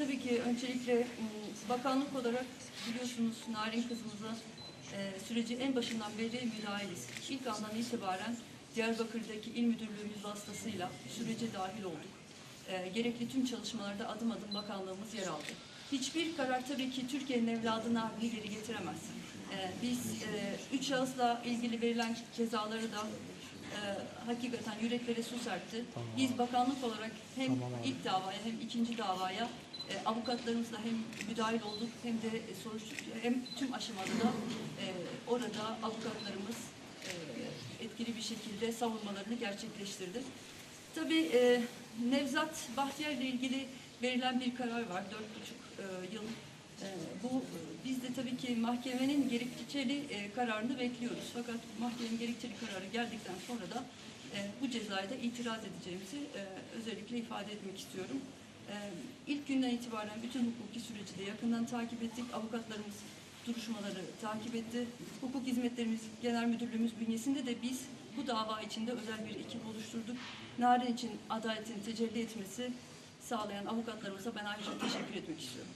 tabii ki öncelikle m, bakanlık olarak biliyorsunuz Narin kızımıza e, süreci en başından beri müdahiliz. İlk andan itibaren Diyarbakır'daki il müdürlüğümüz vasıtasıyla sürece dahil olduk. E, gerekli tüm çalışmalarda adım adım bakanlığımız yer aldı. Hiçbir karar tabii ki Türkiye'nin evladını haline geri getiremez. E, biz e, üç şahısla ilgili verilen cezaları da e, hakikaten yüreklere su serpti. Biz bakanlık olarak hem ilk davaya hem ikinci davaya e, avukatlarımızla hem müdahil olduk hem de e, soruş hem tüm aşamada da e, orada avukatlarımız etkili bir şekilde savunmalarını gerçekleştirdi. Tabii Nevzat Bahtiyar ile ilgili verilen bir karar var. Dört buçuk yıl. Bu biz de tabii ki mahkemenin gerekçeli e, kararını bekliyoruz. Fakat mahkemenin gerekçeli kararı geldikten sonra da e, bu cezaya da itiraz edeceğimizi özellikle ifade etmek istiyorum. E, ilk günden itibaren bütün hukuki süreci de yakından takip ettik. Avukatlarımız duruşmaları takip etti. Hukuk Hizmetlerimiz Genel Müdürlüğümüz bünyesinde de biz bu dava içinde özel bir ekip oluşturduk. Narin için adaletin tecelli etmesi sağlayan avukatlarımıza ben ayrıca teşekkür etmek istiyorum.